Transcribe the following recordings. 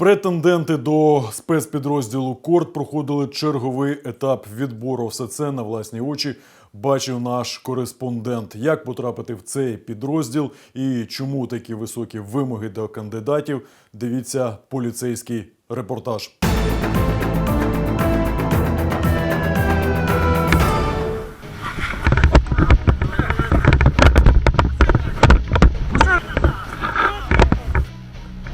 Претенденти до спецпідрозділу Корт проходили черговий етап відбору. Все це на власні очі бачив наш кореспондент. Як потрапити в цей підрозділ і чому такі високі вимоги до кандидатів? Дивіться поліцейський репортаж.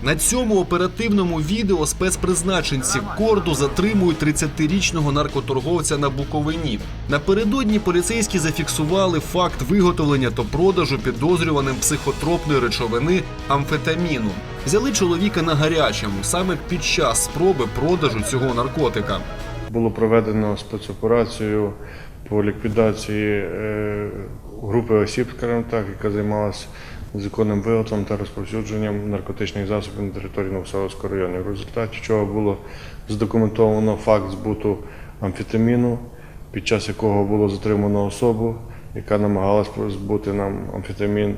На цьому оперативному відео спецпризначенці корду затримують 30-річного наркоторговця на Буковині. Напередодні поліцейські зафіксували факт виготовлення та продажу підозрюваним психотропної речовини амфетаміну. Взяли чоловіка на гарячому саме під час спроби продажу цього наркотика. Було проведено спецоперацію по ліквідації е, групи осіб, скажімо так, яка займалася законним виготовленням та розповсюдженням наркотичних засобів на території Новоселовського району. В результаті чого було задокументовано факт збуту амфетаміну, під час якого було затримано особу, яка намагалась збути нам амфетамін.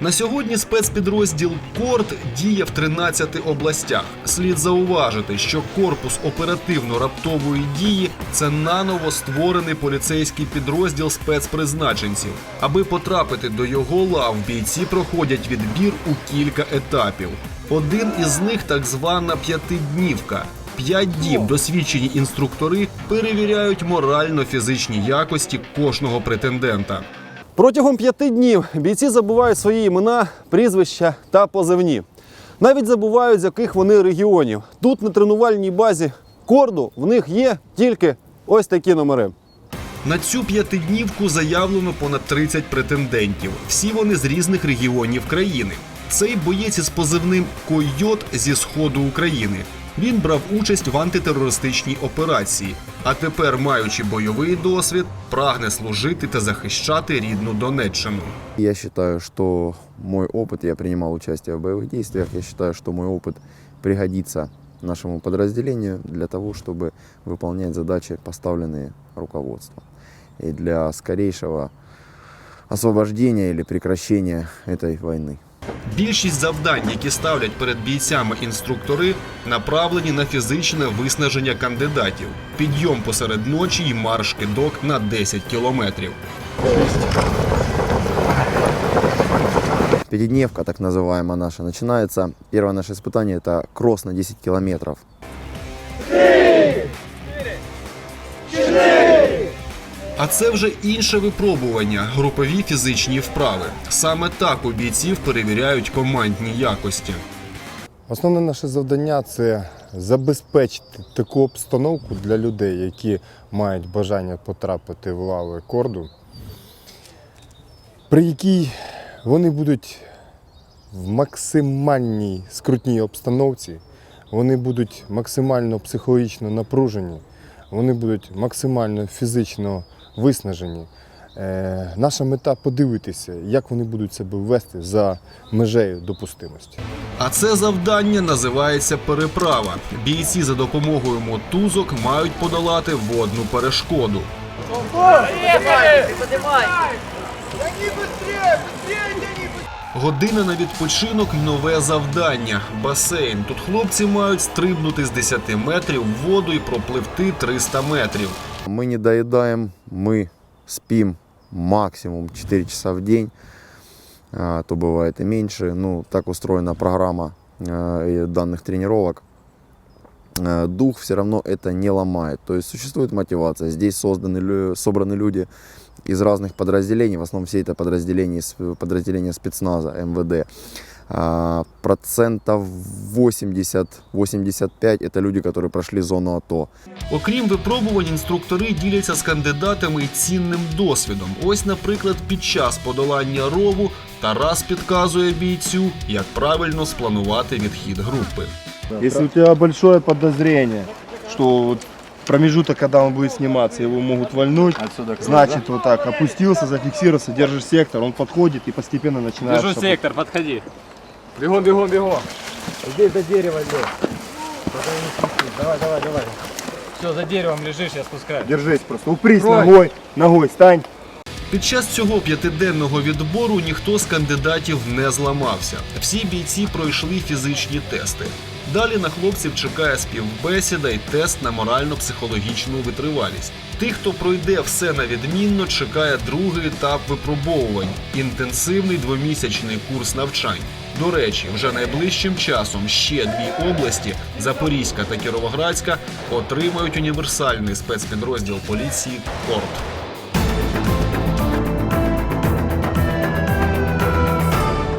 На сьогодні спецпідрозділ Корт діє в 13 областях. Слід зауважити, що корпус оперативно-раптової дії це наново створений поліцейський підрозділ спецпризначенців. Аби потрапити до його лав, бійці проходять відбір у кілька етапів. Один із них так звана п'ятиднівка. П'ять діб досвідчені інструктори перевіряють морально-фізичні якості кожного претендента. Протягом п'яти днів бійці забувають свої імена, прізвища та позивні. Навіть забувають, з яких вони регіонів. Тут на тренувальній базі корду в них є тільки ось такі номери. На цю п'ятиднівку заявлено понад 30 претендентів. Всі вони з різних регіонів країни. Цей боєць із позивним Койот зі сходу України. Він брав участь в антитерористичній операції, а тепер, маючи бойовий досвід, прагне служити та захищати рідну Донеччину. Я считаю, что мой опыт, я принимал участие в боевых действиях, я считаю, что мой опыт пригодится нашему подразделению для того, чтобы выполнять задачи, поставленные руководством. И для скорейшего освобождения или прекращения этой войны. Більшість завдань, які ставлять перед бійцями інструктори, направлені на фізичне виснаження кандидатів, підйом посеред ночі і марш кидок на 10 кілометрів. Пятидневка, так называемая наша, начинается. Первое наше испытание – это кросс на 10 километров. А це вже інше випробування групові фізичні вправи. Саме так у бійців перевіряють командні якості. Основне наше завдання це забезпечити таку обстановку для людей, які мають бажання потрапити в лави корду, при якій вони будуть в максимальній скрутній обстановці, вони будуть максимально психологічно напружені, вони будуть максимально фізично виснажені. Е, наша мета подивитися, як вони будуть себе вести за межею допустимості. А це завдання називається переправа. Бійці за допомогою мотузок мають подолати водну перешкоду. Година на відпочинок і нове завдання басейн. Тут хлопці мають стрибнути з 10 метрів в воду і пропливти 300 метрів. Мы не доедаем, мы спим максимум 4 часа в день, а, то бывает и меньше. Ну, так устроена программа а, и данных тренировок. А, Дух все равно это не ломает. То есть существует мотивация. Здесь созданы, лю- собраны люди из разных подразделений. В основном все это подразделения, с- подразделения спецназа, МВД. А, Процентов 80-85 это люди, которые прошли зону АТО. Окрім випробувань, інструктори діляться з кандидатами і цінним досвідом. Ось, наприклад, під час подолання рову Тарас підказує бійцю, як правильно спланувати відхід групи. Если у тебя большое подозрение, что вот промежуток, когда он будет сниматься, его могут вальнуть, значит вот так, опустился, зафиксировался, держишь сектор, он подходит и постепенно начинает... Держу чтобы- сектор, подходи. Бегом, бегом, бегом. Здесь до дерева идет. Давай, давай, давай. Все, за деревом лежишь, я спускаюсь. Держись просто, упрись ногой, ногой, стань. Під час цього п'ятиденного відбору ніхто з кандидатів не зламався. Всі бійці пройшли фізичні тести. Далі на хлопців чекає співбесіда і тест на морально-психологічну витривалість. Тих, хто пройде все на відмінно, чекає другий етап випробовувань інтенсивний двомісячний курс навчань. До речі, вже найближчим часом ще дві області Запорізька та Кіровоградська отримають універсальний спецпідрозділ поліції Корт.